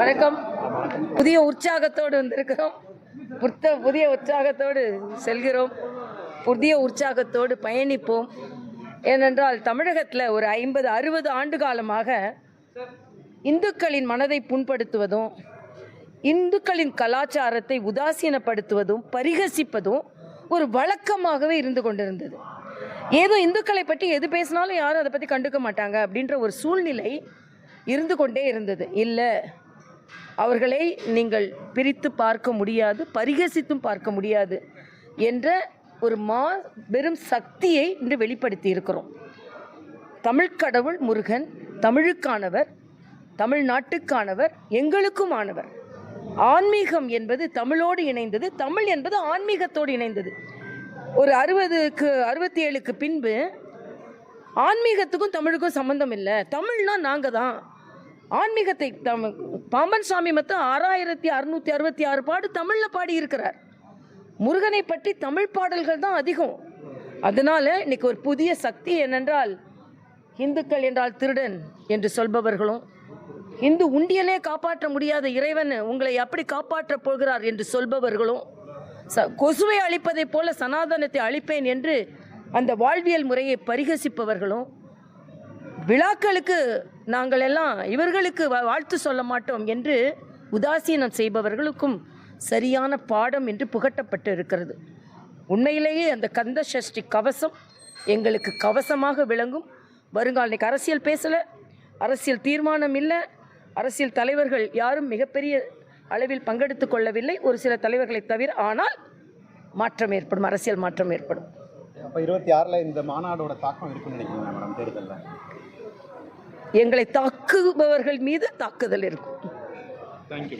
வணக்கம். புதிய உற்சாகத்தோடு வந்திருக்கிறோம். புத்த புதிய உற்சாகத்தோடு செல்கிறோம். புதிய உற்சாகத்தோடு பயணிப்போம். ஏனென்றால் தமிழகத்தில் ஒரு ஐம்பது அறுபது ஆண்டு காலமாக இந்துக்களின் மனதை புண்படுத்துவதும் இந்துக்களின் கலாச்சாரத்தை உதாசீனப்படுத்துவதும் பரிகசிப்பதும் ஒரு வழக்கமாகவே இருந்து கொண்டிருந்தது. ஏதோ இந்துக்களை பற்றி எது பேசினாலும் யாரும் அதை பற்றி கண்டுக்க மாட்டாங்க அப்படின்ற ஒரு சூழ்நிலை இருந்து கொண்டே இருந்தது. இல்லை அவர்களை நீங்கள் பிரித்து பார்க்க முடியாது பரிகசித்தும் பார்க்க முடியாது என்ற ஒரு மா பெரும் சக்தியை இன்று வெளிப்படுத்தி இருக்கிறோம் தமிழ் கடவுள் முருகன் தமிழுக்கானவர் தமிழ்நாட்டுக்கானவர் எங்களுக்கும் ஆனவர் ஆன்மீகம் என்பது தமிழோடு இணைந்தது தமிழ் என்பது ஆன்மீகத்தோடு இணைந்தது. ஒரு அறுபதுக்கு அறுபத்தி ஏழுக்கு பின்பு ஆன்மீகத்துக்கும் தமிழுக்கும் சம்மந்தம் இல்லை. தமிழ்னா நாங்கள் தான் ஆன்மீகத்தை தம் பாம்பன் சாமி மொத்தம் ஆறாயிரத்தி அறுநூற்றி அறுபத்தி ஆறு பாடு தமிழில் பாடியிருக்கிறார். முருகனை பற்றி தமிழ் பாடல்கள் தான் அதிகம். அதனால இன்னைக்கு ஒரு புதிய சக்தி என்னென்றால் இந்துக்கள் என்றால் திருடன் என்று சொல்பவர்களும் இந்து உண்டியலே காப்பாற்ற முடியாத இறைவன் உங்களை அப்படி காப்பாற்றப் போகிறார் என்று சொல்பவர்களும் ச கொசுவை அழிப்பதைப் போல சனாதனத்தை அழிப்பேன் என்று அந்த வாழ்வியல் முறையை பரிகசிப்பவர்களும் விழாக்களுக்கு நாங்கள் எல்லாம் இவர்களுக்கு வா- வாழ்த்து சொல்ல மாட்டோம் என்று உதாசீனம் செய்பவர்களுக்கும் சரியான பாடம் என்று புகட்டப்பட்டு இருக்கிறது உண்மையிலேயே அந்த கந்த சஷ்டி கவசம் எங்களுக்கு கவசமாக விளங்கும். வருங்கால இன்னைக்கு அரசியல் பேசலை அரசியல் தீர்மானம் இல்லை அரசியல் தலைவர்கள் யாரும் மிகப்பெரிய அளவில் பங்கெடுத்து கொள்ளவில்லை. ஒரு சில தலைவர்களை தவிர ஆனால் மாற்றம் ஏற்படும் அரசியல் மாற்றம் ஏற்படும். அப்போ இருபத்தி ஆறில் இந்த மாநாடோட தாக்கம் இருக்குன்னு நினைக்கிறீங்க மேடம் தேர்தலில்? எங்களை தாக்குபவர்கள் மீது தாக்குதல் இருக்கும். தேங்க்யூ